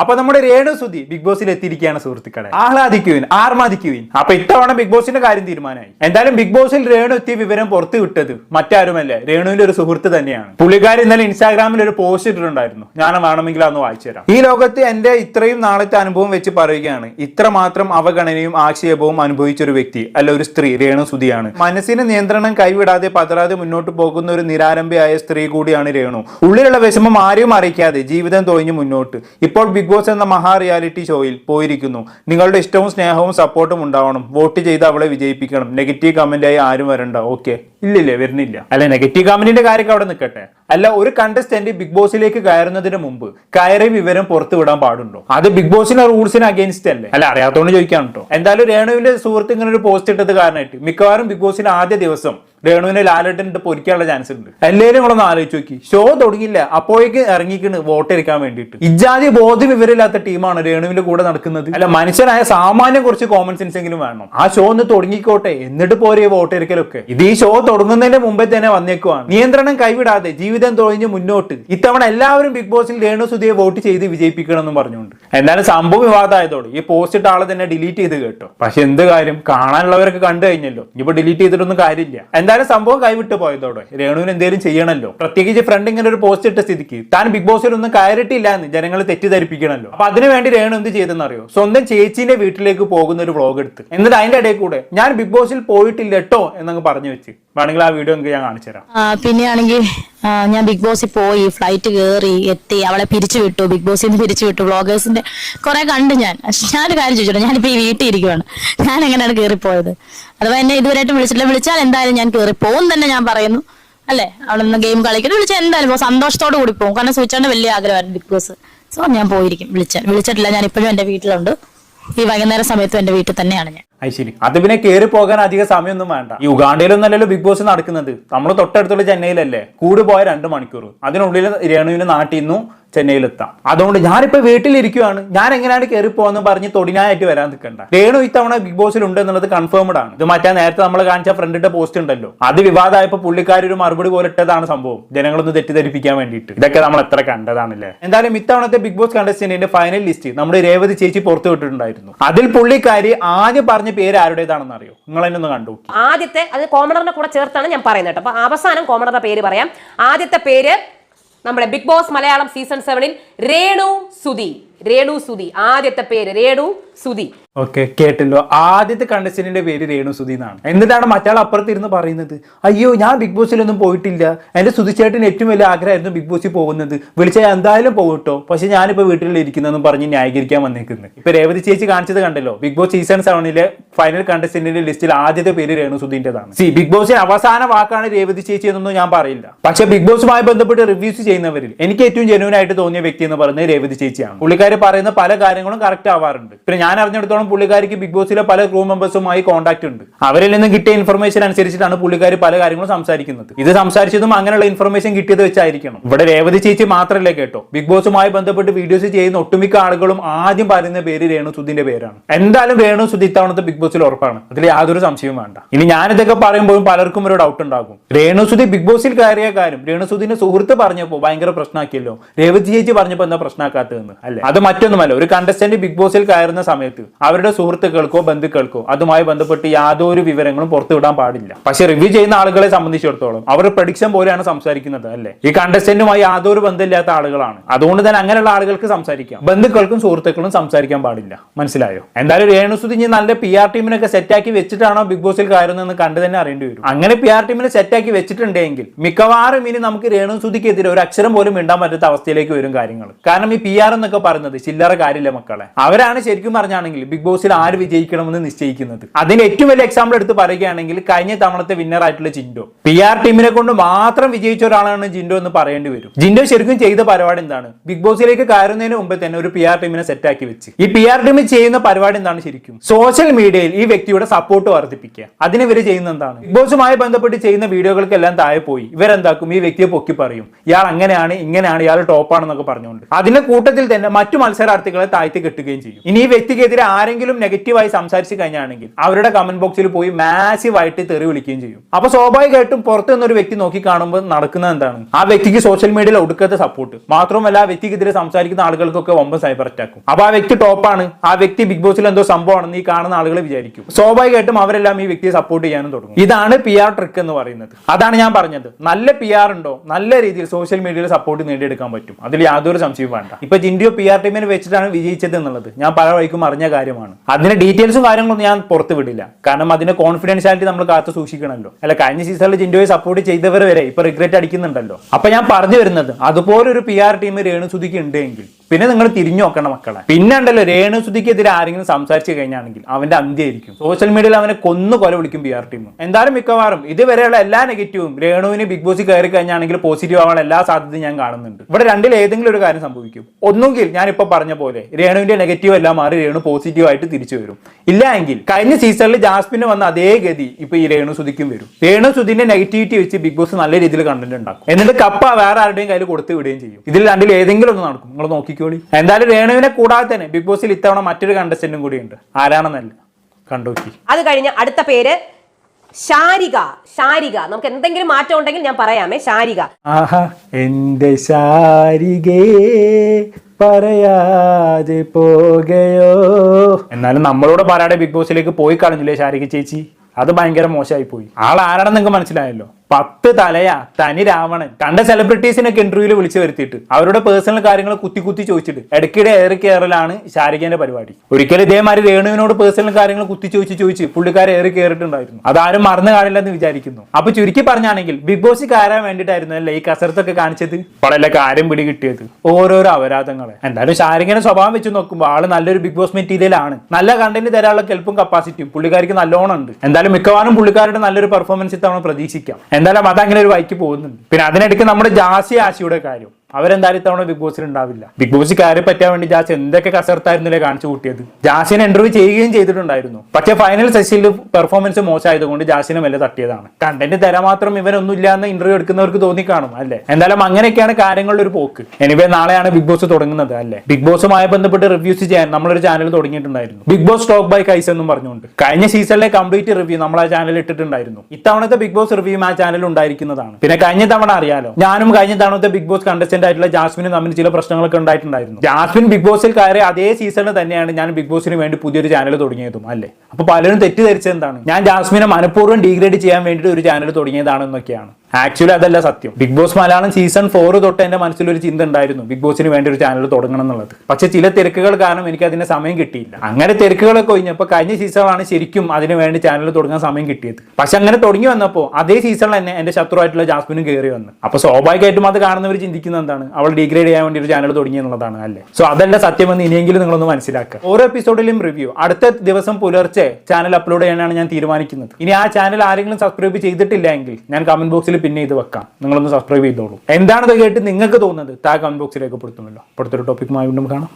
അപ്പൊ നമ്മുടെ രേണു സുധി ബിഗ് ബോസിൽ എത്തിയിരിക്കുകയാണ് സുഹൃത്തുക്കളെ. ആഹ്ലാദിക്കുവിൻ ആർമാദിക്കുവിൻ അപ്പൊ ഇത്തവണ ബിഗ് ബോസിന്റെ കാര്യം തീരുമാനമായി. എന്തായാലും ബിഗ് ബോസിൽ രേണു എത്തിയ വിവരം പുറത്തു വിട്ടത് മറ്റാരുമല്ല രേണുവിന്റെ ഒരു സുഹൃത്ത് തന്നെയാണ്. പുള്ളിക്കാരി ഇന്നലെ ഇൻസ്റ്റാഗ്രാമിൽ ഒരു പോസ്റ്റ് ഇട്ടിട്ടുണ്ടായിരുന്നു. ഞാൻ വേണമെങ്കിൽ അന്ന് വായിച്ചു തരാം. ഈ ലോകത്ത് എന്റെ ഇത്രയും നാളത്തെ അനുഭവം വെച്ച് പറയുകയാണ് ഇത്ര മാത്രം അവഗണനയും ആക്ഷേപവും അനുഭവിച്ച ഒരു വ്യക്തി അല്ല ഒരു സ്ത്രീ രേണു സുധിയാണ്. മനസ്സിന് നിയന്ത്രണം കൈവിടാതെ പതറാതെ മുന്നോട്ട് പോകുന്ന ഒരു നിരാരംഭയായ സ്ത്രീ കൂടിയാണ് രേണു. ഉള്ളിലുള്ള വിഷമം ആരെയും അറിയിക്കാതെ ജീവിതം തൊഴിഞ്ഞു മുന്നോട്ട്. ഇപ്പോൾ ബിഗ് ബോസ് എന്ന മഹാ റിയാലിറ്റി ഷോയിൽ പോയിരിക്കുന്നു. നിങ്ങളുടെ ഇഷ്ടവും സ്നേഹവും സപ്പോർട്ടും ഉണ്ടാവണം. വോട്ട് ചെയ്ത് അവളെ വിജയിപ്പിക്കണം. നെഗറ്റീവ് കമന്റ് ആയി ആരും വരണ്ട. ഓക്കെ. ഇല്ലില്ലേ വരുന്നില്ല. അല്ല നെഗറ്റീവ് കമന്റിന്റെ കാര്യമൊക്കെ അവിടെ നിൽക്കട്ടെ. അല്ല ഒരു കണ്ടസ്റ്റന്റ് ബിഗ് ബോസിലേക്ക് കയറുന്നതിന് മുമ്പ് കയറി വിവരം പുറത്തു വിടാൻ പാടുണ്ടോ? അത് ബിഗ് ബോസിന്റെ റൂൾസിന് അഗേൻസ്റ്റ് അല്ലേ? അല്ല അറിയാത്തോണ്ട് ചോദിക്കാൻ കേട്ടോ എന്തായാലും രേണുവിന്റെ സുഹൃത്ത് ഇങ്ങനെ ഒരു പോസ്റ്റ് ഇട്ടത് കാരണമായിട്ട് മിക്കവാറും ബിഗ് ബോസിന്റെ ആദ്യ ദിവസം രേണുവിനെ ലാലേട്ടനിട്ട് പൊരിക്കാനുള്ള ചാൻസ് ഉണ്ട്. എല്ലാവരും കൂടെ ഒന്ന് ആലോചിച്ച് നോക്കി. ഷോ തുടങ്ങിയില്ല. അപ്പോഴേക്ക് ഇറങ്ങിക്കണ് വോട്ട് എടുക്കാൻ വേണ്ടിയിട്ട് ഇജാതി ബോധ്യം വിവരമില്ലാത്ത ടീമാണ് രേണുവിന്റെ കൂടെ നടക്കുന്നത്. അല്ല മനുഷ്യനായ സാമാന്യം കുറച്ച് കോമൺ സെൻസ് എങ്കിലും വേണം. ആ ഷോ ഒന്ന് തുടങ്ങിക്കോട്ടെ. എന്നിട്ട് പോരെ വോട്ട് എടുക്കലൊക്കെ ഇത് ഈ ഷോ തുടങ്ങുന്നതിന്റെ മുമ്പേ തന്നെ വന്നേക്കുവാണ്. നിയന്ത്രണം കൈവിടാതെ ജീവിതം തൊഴിഞ്ഞ് മുന്നോട്ട്. ഇത്തവണ എല്ലാവരും ബിഗ് ബോസിൽ രേണു സുധിയെ വോട്ട് ചെയ്ത് വിജയിപ്പിക്കണം എന്നും പറഞ്ഞുകൊണ്ട്. എന്നാലും സംഭവം വിവാദമായതോടെ. ഈ പോസ്റ്റ് ഇട്ട ആളെ തന്നെ ഡിലീറ്റ് ചെയ്ത് കേട്ടോ. പക്ഷെ എന്ത് കാര്യം? കാണാനുള്ളവരൊക്കെ കണ്ടു കഴിഞ്ഞല്ലോ. ഇപ്പൊ ഡിലീറ്റ് ചെയ്തിട്ടൊന്നും കാര്യമില്ല. എന്തായാലും സംഭവം കൈവിട്ട് പോയതോടെ. രേണുവിന് എന്തെങ്കിലും ചെയ്യണല്ലോ. പ്രത്യേകിച്ച് ഫ്രണ്ട് ഇങ്ങനെ ഒരു പോസ്റ്റ് ഇട്ട സ്ഥിതിക്ക്. താൻ ബിഗ് ബോസിൽ ഒന്നും കയറിയിട്ടില്ല എന്ന് ജനങ്ങൾ തെറ്റിദ്ധരിപ്പിക്കണല്ലോ. അപ്പൊ അതിനുവേണ്ടി രേണു എന്ത് ചെയ്തെന്ന് അറിയോ സ്വന്തം ചേച്ചീന്റെ വീട്ടിലേക്ക് പോകുന്ന ഒരു വ്ളോഗ് എടുത്ത്. എന്നിട്ട് അതിന്റെ ഇടയിൽ കൂടെ ഞാൻ ബിഗ് ബോസിൽ പോയിട്ടില്ല കേട്ടോ എന്നങ്ങ് പറഞ്ഞു വെച്ച്. വേണമെങ്കിൽ ആ വീഡിയോ എനിക്ക് ഞാൻ കാണിച്ചു തരാം. പിന്നെയാണെങ്കിൽ ഞാൻ ബിഗ് ബോസിൽ പോയി ഫ്ലൈറ്റ് കയറി എത്തി അവളെ പിരിച്ചു വിട്ടു. ബിഗ് ബോസിൽ നിന്ന് പിരിച്ചു വിട്ടു. വ്ളോഗേഴ്സിന്റെ കുറെ കണ്ട് ഞാൻ. ഞാനൊരു കാര്യം ചോദിച്ചോട്ടെ? ഞാനിപ്പോ ഈ വീട്ടിൽ ഇരിക്കുവാണ്. ഞാൻ എങ്ങനെയാണ് കയറിപ്പോയത് അഥവാ എന്നെ ഇതുവരെയായിട്ടും വിളിച്ചിട്ടില്ല. വിളിച്ചാൽ എന്തായാലും ഞാൻ കയറി പോകും തന്നെ ഞാൻ പറയുന്നു. അല്ലെ? അവിടെ നിന്ന് ഗെയിം കളിക്കുന്നു വിളിച്ചാൽ എന്തായാലും പോകും. സന്തോഷത്തോട് കൂടി പോകും. കാരണം സ്വിച്ചാണ്ട് വലിയ ആഗ്രഹമായിരുന്നു ബിഗ് ബോസ് സോ ഞാൻ പോയിരിക്കും. വിളിച്ചാൽ വിളിച്ചിട്ടില്ല. ഞാൻ ഇപ്പോഴും എന്റെ വീട്ടിലുണ്ട്. ഈ വൈകുന്നേര സമയത്തും എന്റെ വീട്ടിൽ തന്നെയാണ് ഞാൻ. ശരി. അത് പിന്നെ കയറി പോകാൻ അധികം സമയമൊന്നും വേണ്ട. ഈ ഉഗാണ്ടയിലൊന്നല്ലല്ലോ ബിഗ് ബോസ് നടക്കുന്നത്. നമ്മൾ തൊട്ടടുത്തുള്ള ചെന്നൈയിലല്ലേ? കൂട് പോയ രണ്ട് മണിക്കൂർ. അതിനുള്ളിൽ രേണുവിന് നാട്ടിൽ നിന്നും ചെന്നൈയിലെത്താം. അതുകൊണ്ട് ഞാനിപ്പോ വീട്ടിലിരിക്കുവാണ്. ഞാൻ എങ്ങനെയാണ് കയറി പോകാന്ന് പറഞ്ഞ് തൊടിനായിട്ട് വരാൻ നിൽക്കണ്ട. രേണു ഇത്തവണ ബിഗ് ബോസിൽ ഉണ്ട് എന്നുള്ളത് കൺഫേംഡ് ആണ്. ഇത് മറ്റേ നേരത്തെ നമ്മൾ കാണിച്ച ഫ്രണ്ടിന്റെ പോസ്റ്റ് ഉണ്ടല്ലോ. അത് വിവാദമായപ്പോ പുള്ളിക്കാർ ഒരു മറുപടി പോലെ ഇട്ടതാണ് സംഭവം. ജനങ്ങളൊന്ന് തെറ്റിദ്ധരിപ്പിക്കാൻ വേണ്ടിയിട്ട്. ഇതൊക്കെ നമ്മൾ എത്ര കണ്ടതാണല്ലേ? എന്തായാലും ഇത്തവണത്തെ ബിഗ് ബോസ് കണ്ടസ്റ്റന്റിന്റെ ഫൈനൽ ലിസ്റ്റ് നമ്മുടെ രേവതി ചേച്ചി പുറത്തു വിട്ടിട്ടുണ്ടായിരുന്നു. അതിൽ പുള്ളിക്കാരി ആദ്യം പറഞ്ഞ പേര് ആരുടേതാണെന്ന് അറിയോ? നിങ്ങൾ എന്നൊന്ന് കണ്ടു ആദ്യത്തെ അത് കോമണറിനെ കൂടെ ചേർത്താണ് ഞാൻ പറയുന്നത് അപ്പൊ അവസാനം കോമണറുടെ പേര് പറയാം. ആദ്യത്തെ പേര് നമ്മുടെ ബിഗ് ബോസ് മലയാളം സീസൺ സെവനിൽ രേണു സുധി. രേണു സുധി. ആദ്യത്തെ പേര് രേണു സുധി. ഓക്കെ കേട്ടല്ലോ. ആദ്യത്തെ കണ്ടസ്റ്റന്റിന്റെ പേര് രേണു സുധി എന്നാണ്. എന്നിട്ടാണ് മറ്റാൾ അപ്പുറത്തിരുന്ന് പറയുന്നത്. അയ്യോ ഞാൻ ബിഗ് ബോസിലൊന്നും പോയിട്ടില്ല. എന്റെ സുതിച്ചേട്ടൻ ഏറ്റവും വലിയ ആഗ്രഹമായിരുന്നു ബിഗ് ബോസിൽ പോകുന്നത്. വിളിച്ചാൽ എന്തായാലും പോകട്ടോ പക്ഷെ ഞാനിപ്പോ വീട്ടിലിരിക്കുന്നതെന്ന് പറഞ്ഞ് ന്യായീകരിക്കാൻ വന്നിരിക്കുന്നത് ഇപ്പൊ രേവതി ചേച്ചി കാണിച്ചത് കണ്ടല്ലോ. ബിഗ് ബോസ് സീസൺ സെവനിലെ ഫൈനൽ കണ്ടസ്റ്റന്റിന്റെ ലിസ്റ്റിൽ ആദ്യത്തെ പേര് രേണു സുധീന്റെതാണ്. സി ബിഗ് ബോസിന് അവസാന വാക്കാണ് രേവതി ചേച്ചി എന്നൊന്നും ഞാൻ പറയില്ല. പക്ഷെ ബിഗ് ബോസുമായി ബന്ധപ്പെട്ട് റിവ്യൂസ് ചെയ്യുന്നവരിൽ എനിക്ക് ഏറ്റവും ജനുവനായിട്ട് തോന്നിയ വ്യക്തി എന്ന് പറയുന്നത് രേവതി ചേച്ചിയാണ്. പുള്ളിക്കാരി പറയുന്ന പല കാര്യങ്ങളും കറക്റ്റ് ആവാറുണ്ട്. പിന്നെ ഞാൻ അറിഞ്ഞിടത്തോളം പുള്ളിക്കാരിക്ക് ബിഗ് ബോസിലെ പല ക്രൂ മെമ്പേഴ്സുമായി കോൺടാക്ട് ഉണ്ട്. അവരിൽ നിന്ന് കിട്ടിയ ഇൻഫർമേഷൻ അനുസരിച്ചിട്ടാണ് പുള്ളിക്കാർ പല കാര്യങ്ങളും സംസാരിക്കുന്നത്. ഇത് സംസാരിച്ചതും അങ്ങനെയുള്ള ഇൻഫർമേഷൻ കിട്ടിയത് വെച്ചായിരിക്കണം. ഇവിടെ രേവതി ചേച്ചി മാത്രമല്ലേ കേട്ടോ. ബിഗ് ബോസുമായി ബന്ധപ്പെട്ട് വീഡിയോസ് ചെയ്യുന്ന ഒട്ടുമിക്ക ആളുകളും ആദ്യം പറയുന്ന പേര് രേണു സുധിന്റെ പേരാണ്. എന്തായാലും രേണു സുധി ഇത്തവണത്തെ ബിഗ് ബോസിൽ ഉറപ്പാണ്. അതിൽ യാതൊരു സംശയവും വേണ്ട. ഇനി ഞാനിതൊക്കെ പറയുമ്പോഴും പലർക്കും ഒരു ഡൗട്ട് ഉണ്ടാകും. രേണു സുധി ബിഗ് ബോസിൽ കയറിയ കാര്യം രേണു സുധിന്റെ സുഹൃത്ത് പറഞ്ഞപ്പോൾ ഭയങ്കര പ്രശ്നമാക്കിയല്ലോ. രേവതി ചേച്ചി പറഞ്ഞപ്പോൾ എന്താ പ്രശ്നമാക്കാത്തതെന്ന് അല്ലെ? അത് മറ്റൊന്നുമല്ല. ഒരു കണ്ടസ്റ്റന്റ് ബിഗ് ബോസിൽ കയറുന്ന സമയത്ത് അവരുടെ സുഹൃത്തുക്കൾക്കോ ബന്ധുക്കൾക്കോ അതുമായി ബന്ധപ്പെട്ട് യാതൊരു വിവരങ്ങളും പുറത്തുവിടാൻ പാടില്ല. പക്ഷെ റിവ്യൂ ചെയ്യുന്ന ആളുകളെ സംബന്ധിച്ചിടത്തോളം അവർ പ്രഡിക്ഷൻ പോലെയാണ് സംസാരിക്കുന്നത് അല്ലെ? ഈ കണ്ടസ്റ്റന്റുമായി യാതൊരു ബന്ധമില്ലാത്ത ആളുകളാണ്. അതുകൊണ്ട് തന്നെ അങ്ങനെയുള്ള ആളുകൾക്ക് സംസാരിക്കാം. ബന്ധുക്കൾക്കും സുഹൃത്തുക്കളും സംസാരിക്കാൻ പാടില്ല. മനസ്സിലായോ? എന്തായാലും രേണുസുതി നല്ല പി ആർ ടീമിനൊക്കെ സെറ്റാക്കി വെച്ചിട്ടാണോ ബിഗ് ബോസിൽ കയറുന്നതെന്ന് കണ്ടു തന്നെ അറിയേണ്ടി വരും. അങ്ങനെ പി ആർ ടീമിനെ സെറ്റാക്കി വെച്ചിട്ടുണ്ടെങ്കിൽ മിക്കവാറും ഇനി നമുക്ക് രേണുസുതിക്കെതിരെ ഒരു അക്ഷരം പോലും മിണ്ടാൻ പറ്റാത്ത അവസ്ഥയിലേക്ക് വരും കാര്യങ്ങൾ. കാരണം ഈ പി ആർ എന്നൊക്കെ പറയുന്നത് ചില്ലറ കാര്യമില്ല മക്കളെ. അവരാണ് ശരിക്കും പറഞ്ഞാണെങ്കിൽ ബിഗ് ബോസിൽ ആര് വിജയിക്കണമെന്ന് നിശ്ചയിക്കുന്നത്. അതിന് ഏറ്റവും വലിയ എക്സാമ്പിൾ എടുത്ത് പറയുകയാണെങ്കിൽ കഴിഞ്ഞ തവണത്തെ വിന്നർ ആയിട്ടുള്ള ജിൻഡോ. പി ആർ ടീമിനെ കൊണ്ട് മാത്രം വിജയിച്ച ഒരാളാണ് ജിൻഡോ എന്ന് പറയേണ്ടി വരും. ജിൻഡോ ശരിക്കും ചെയ്ത പരിപാടി എന്താണ്? ബിഗ് ബോസിലേക്ക് കയറുന്നതിന് മുമ്പ് തന്നെ ഒരു പി ആർ ടീമിനെ സെറ്റാക്കി വെച്ച്. ഈ പി ആർ ടീമിൽ ചെയ്യുന്ന പരിപാടി എന്താണ് ശരിക്കും? സോഷ്യൽ മീഡിയയിൽ ഈ വ്യക്തിയുടെ സപ്പോർട്ട് വർദ്ധിപ്പിക്കുക. അതിന് ഇവർ ചെയ്യുന്ന എന്താണ്? ബിഗ് ബോസുമായി ബന്ധപ്പെട്ട് ചെയ്യുന്ന വീഡിയോകൾക്കെല്ലാം താഴെ പോയി. ഇവരെന്താക്കും? ഈ വ്യക്തിയെ പൊക്കി പറയും. ഇയാൾ അങ്ങനെയാണ് ഇങ്ങനെയാണ് ഇയാൾ ടോപ്പാണെന്നൊക്കെ പറഞ്ഞുകൊണ്ട്. അതിന്റെ കൂട്ടത്തിൽ തന്നെ മറ്റു മത്സരാർത്ഥികളെ താഴ്ത്തി കെട്ടുകയും ചെയ്യും. ഇനി ഈ വ്യക്തിക്കെതിരെ ആരെങ്കിലും നെഗറ്റീവായി സംസാരിച്ചു കഴിഞ്ഞാണെങ്കിൽ അവരുടെ കമന്റ് ബോക്സിൽ പോയി മാസീവായിട്ട് തെറി വിളിക്കുകയും ചെയ്യും. അപ്പൊ സ്വാഭാവികമായിട്ടും പുറത്തു നിന്നൊരു വ്യക്തി നോക്കി കാണുമ്പോൾ നടക്കുന്നത് എന്താണ്? ആ വ്യക്തിക്ക് സോഷ്യൽ മീഡിയയിൽ ഒടുക്കത്തെ സപ്പോർട്ട് മാത്രമല്ല ആ വ്യക്തിക്കെതിരെ സംസാരിക്കുന്ന ആളുകൾക്കൊക്കെ ഒമ്പ സൈബർ അറ്റാക്കും അപ്പൊ ആ വ്യക്തി ടോപ്പാണ് ആ വ്യക്തി ബിഗ് ബോസിൽ എന്തോ സംഭവമാണെന്ന് ഈ കാണുന്ന ആളുകൾ വിചാരിക്കും. സ്വാഭാവികമായിട്ടും അവരെല്ലാം ഈ വ്യക്തിയെ സപ്പോർട്ട് ചെയ്യാനും തുടങ്ങും. ഇതാണ് പി ആർ ട്രിക്ക് എന്ന് പറയുന്നത്. അതാണ് ഞാൻ പറഞ്ഞത്. നല്ല പി ആർ ഉണ്ടോ? നല്ല രീതിയിൽ സോഷ്യൽ മീഡിയയിൽ സപ്പോർട്ട് നേടിയെടുക്കാൻ പറ്റും. അതിൽ യാതൊരു സംശയവും വേണ്ട. ഇപ്പൊ ജിൻഡിയോ പി ആർ ടീമിനെ വെച്ചിട്ടാണ് വിജയിച്ചത് എന്നുള്ളത്. ഞാൻ പല വഴിക്കും അറിഞ്ഞ കാര്യമാണ്. അതിന്റെ ഡീറ്റെയിൽസും കാര്യങ്ങളൊന്നും ഞാൻ പുറത്ത് വിടില്ല കാരണം അതിന്റെ കോൺഫിഡൻഷ്യാലിറ്റി നമ്മൾ കാത്തു സൂക്ഷിക്കണമല്ലോ. അല്ല കഴിഞ്ഞ സീസണിൽ ജിൻഡോയെ സപ്പോർട്ട് ചെയ്തവർ വരെ ഇപ്പൊ റിഗ്രറ്റ് അടിക്കുന്നുണ്ടല്ലോ. അപ്പൊ ഞാൻ പറഞ്ഞു വരുന്നത് അതുപോലെ ഒരു പി ആർ ടീം രേണുസുതിക്ക് ഉണ്ടെങ്കിൽ പിന്നെ നിങ്ങൾ തിരിഞ്ഞു നോക്കണം മക്കളെ. പിന്നെ ഉണ്ടല്ലോ രേണുസുതിക്കെതിരെ ആരെങ്കിലും സംസാരിച്ചു കഴിഞ്ഞാണെങ്കിൽ അവന്റെ അന്ത്യമായിരിക്കും സോഷ്യൽ മീഡിയയിൽ അവനെ കൊന്നു കൊല വിളിക്കും പി ആർ ടീം എന്തായാലും മിക്കവാറും ഇതുവരെയുള്ള എല്ലാ നെഗറ്റീവും രേണുവിന് ബിഗ് ബോസിൽ കയറി കഴിഞ്ഞാണെങ്കിൽ പോസിറ്റീവ് ആവാൻ എല്ലാ സാധ്യതയും ഞാൻ കാണുന്നുണ്ട്. ഇവിടെ രണ്ടിൽ ഏതെങ്കിലും ഒരു കാര്യം സംഭവിക്കും. ഒന്നുകിൽ ഞാൻ ഇപ്പൊ പറഞ്ഞ പോലെ രേണുവിന്റെ നെഗറ്റീവ് എല്ലാം മാറി രേണു പോസിറ്റീവ് ആയിട്ട് തിരിച്ചു വരും. ഇല്ല എങ്കിൽ കഴിഞ്ഞ സീസണിൽ ജാസ്മിന് വന്ന അതേ ഗതി ഇപ്പൊ ഈ രേണു സുധിക്കും വരും. രേണു സുധിന്റെ നെഗറ്റിവിറ്റി വെച്ച് ബിഗ് ബോസ് നല്ല രീതിയിൽ കണ്ടന്റ് ഉണ്ടാക്കും. എന്നിട്ട് കപ്പ വേറെ ആരുടെയും കയ്യിൽ കൊടുത്തു വിടുകയും ചെയ്യും. ഇതിൽ രണ്ടിൽ ഏതെങ്കിലും ഒന്ന് നടക്കും. നിങ്ങൾ നോക്കിക്കോളി. എന്തായാലും രേണുവിനെ കൂടാതെ തന്നെ ബിഗ് ബോസിൽ ഇത്തവണ മറ്റൊരു കണ്ടസ്റ്റന്റും കൂടിയുണ്ട്. ആരാണെന്നല്ല. കണ്ടോക്കി അത് കഴിഞ്ഞ അടുത്ത പേര് ശാരിക. ശാരിക. നമുക്ക് എന്തെങ്കിലും മാറ്റം ഉണ്ടെങ്കിൽ ഞാൻ പറയാമേ. ശാരിക. ആഹാ എന്റെ ശാരികേ. പറയാതെ പോകയോ? എന്നാലും നമ്മളോട് പറയാതെ ബിഗ് ബോസിലേക്ക് പോയി കളഞ്ഞില്ലേ ശാരിക ചേച്ചി? അത് ഭയങ്കര മോശമായി പോയി ആൾ ആരാണെന്ന് നിങ്ങൾക്ക് മനസ്സിലായല്ലോ. പത്ത് തലയാ തനി രാവണൻ. കണ്ട സെലിബ്രിറ്റീസിനൊക്കെ ഇന്റർവ്യൂവിൽ വിളിച്ചു വരുത്തിയിട്ട്. അവരുടെ പേഴ്സണൽ കാര്യങ്ങൾ കുത്തി കുത്തി ചോദിച്ചിട്ട്. ഇടയ്ക്കിടെ ഏറി കയറലാണ് ശാരികന്റെ പരിപാടി. ഒരിക്കലും ഇതേമാതിരി രേണുവിനോട് പേഴ്സണൽ കാര്യങ്ങൾ കുത്തി ചോദിച്ച് ചോദിച്ച് പുള്ളിക്കാരെ ഏറി കയറിയിട്ടുണ്ടായിരുന്നു അതാരും മറന്നു കാണില്ലെന്ന് വിചാരിക്കുന്നു. അപ്പൊ ചുരുക്കി പറഞ്ഞാണെങ്കിൽ ബിഗ് ബോസ് കയറാൻ വേണ്ടിയിട്ടായിരുന്നു അല്ലേ ഈ കസരത്തൊക്കെ കാണിച്ചത്? ഇപ്പോഴല്ലേ കാര്യം പിടി കിട്ടിയത് ഓരോരോ അപരാധങ്ങളെ. എന്തായാലും ശാരികന്റെ സ്വഭാവം വെച്ച് നോക്കുമ്പോൾ ആൾ നല്ലൊരു ബിഗ് ബോസ് മെറ്റീരിയലാണ്. നല്ല കണ്ടന്റ് തരാനുള്ള കെൽപ്പും കപ്പാസിറ്റിയും പുള്ളിക്കാർക്ക് നല്ലോണം ഉണ്ട്. എന്തായാലും മിക്കവാറും പുള്ളിക്കാരുടെ നല്ലൊരു പെർഫോമൻസ് ഇത്തവണ പ്രതീക്ഷിക്കാം. എന്തായാലും അതങ്ങനെ ഒരു വഴിക്ക് പോകുന്നുണ്ട്. പിന്നെ അതിനിടയ്ക്ക് നമ്മുടെ ജാസി ആശിയുടെ കാര്യം. അവരെന്തായാലും ഇത്തവണ ബിഗ് ബോസിൽ ഉണ്ടാവില്ല ബിഗ് ബോസ് കയറി പറ്റാൻ വേണ്ടി ജാസ് എന്തൊക്കെ കസർത്തായിരുന്നില്ലേ കാണിച്ചു കൂട്ടിയത്. ജാസിനെ ഇന്റർവ്യൂ ചെയ്യുകയും ചെയ്തിട്ടുണ്ടായിരുന്നു. പക്ഷെ ഫൈനൽ സെഷനിൽ പെർഫോമൻസ് മോശമായതുകൊണ്ട് ജാസിനെ മെല്ലെ തട്ടിയതാണ്. കണ്ടന്റ് തരാൻ മാത്രം ഇവനൊന്നുമില്ല എന്ന് ഇന്റർവ്യൂ എടുക്കുന്നവർക്ക് തോന്നിക്കാണും അല്ലേ? എന്തായാലും അങ്ങനെയൊക്കെയാണ് കാര്യങ്ങളുടെ ഒരു പോക്ക്. എനിവേ നാളെയാണ് ബിഗ് ബോസ് തുടങ്ങുന്നത് അല്ലേ? ബിഗ് ബോസുമായി ബന്ധപ്പെട്ട് റിവ്യൂസ് ചെയ്യാൻ നമ്മളൊരു ചാനൽ തുടങ്ങിയിട്ടുണ്ടായിരുന്നു. ബിഗ് ബോസ് ടോക്ക് ബൈ കൈസ് എന്നും പറഞ്ഞുകൊണ്ട്. കഴിഞ്ഞ സീസണിലെ കംപ്ലീറ്റ് റിവ്യൂ നമ്മൾ ആ ചാനൽ ഇട്ടിട്ടുണ്ടായിരുന്നു. ഇത്തവണത്തെ ബിഗ് ബോസ് റിവ്യൂ ആ ചാനൽ ഉണ്ടായിരിക്കുന്നതാണ്. പിന്നെ കഴിഞ്ഞ തവണ അറിയാലോ? ഞാനും കഴിഞ്ഞ തവണത്തെ ബിഗ് ബോസ് കണ്ടസ്റ്റന്റ് ആയിട്ടുള്ള ജാസ്മിനും തമ്മിൽ ചില പ്രശ്നങ്ങളൊക്കെ ഉണ്ടായിട്ടുണ്ടായിരുന്നു. ജാസ്മിൻ ബിഗ് ബോസിൽ കയറിയ അതേ സീസണിൽ തന്നെയാണ് ഞാൻ ബിഗ് ബോസിന് വേണ്ടി പുതിയൊരു ചാനൽ തുടങ്ങിയതും അല്ലേ? അപ്പൊ പലരും തെറ്റിദ്ധരിച്ചത് എന്താണ് ഞാൻ ജാസ്മിനെ മനഃപൂർവം ഡീഗ്രേഡ് ചെയ്യാൻ വേണ്ടിയിട്ട് ഒരു ചാനൽ തുടങ്ങിയതാണെന്നൊക്കെയാണ്. ആക്ച്വലി അതല്ല സത്യം. Bigg Boss Malayalam season four തൊട്ട് എന്റെ മനസ്സിലൊരു ചിന്ത ഉണ്ടായിരുന്നു. ബിഗ് ബോസിന് വേണ്ടി ഒരു ചാനൽ തുടങ്ങണം എന്നുള്ളത്. പക്ഷെ ചില തിരക്കുകൾ കാരണം എനിക്ക് അതിന് സമയം കിട്ടിയില്ല. അങ്ങനെ തിരക്കുകളൊക്കെ ഒഴിഞ്ഞപ്പോൾ കഴിഞ്ഞ സീസണാണ് ശരിക്കും അതിന് വേണ്ടി ചാനൽ തുടങ്ങാൻ സമയം കിട്ടിയത്. പക്ഷെ അങ്ങനെ തുടങ്ങി വന്നപ്പോൾ അതേ സീസണിൽ തന്നെ എന്റെ ശത്രുവായിട്ടുള്ള ജാസ്മിനും കയറി വന്നു. അപ്പൊ സ്വാഭാവികമായിട്ടും അത് കാണുന്നവർ ചിന്തിക്കുന്നത് എന്താണ്? അവൾ ഡിഗ്രേഡ് ചെയ്യാൻ വേണ്ടി ഒരു ചാനൽ തുടങ്ങി എന്നുള്ളതാണ് അല്ലേ? സോ അതല്ല സത്യമെന്ന് ഇനിയെങ്കിലും നിങ്ങളൊന്ന് മനസ്സിലാക്കുക. ഓരോ എപ്പിസോഡിലും റിവ്യൂ അടുത്ത ദിവസം പുലർച്ചെ ചാനൽ അപ്ലോഡ് ചെയ്യാനാണ് ഞാൻ തീരുമാനിക്കുന്നത്. ഇനി ആ ചാനൽ ആരെങ്കിലും സബ്സ്ക്രൈബ് ചെയ്തിട്ടില്ല എങ്കിൽ ഞാൻ കമന്റ് ബോക്സിൽ പിന്നെ ഇത് വെക്കാം. നിങ്ങളൊന്ന് സബ്സ്ക്രൈബ് ചെയ്തോളൂ. എന്താണത് കേട്ട് നിങ്ങൾക്ക് തോന്നുന്നത്? താ കമന്റ് ബോക്സിൽ രേഖപ്പെടുത്തുമല്ലോ. അടുത്തൊരു ടോപ്പിക്കുമായി വീണ്ടും കാണാം.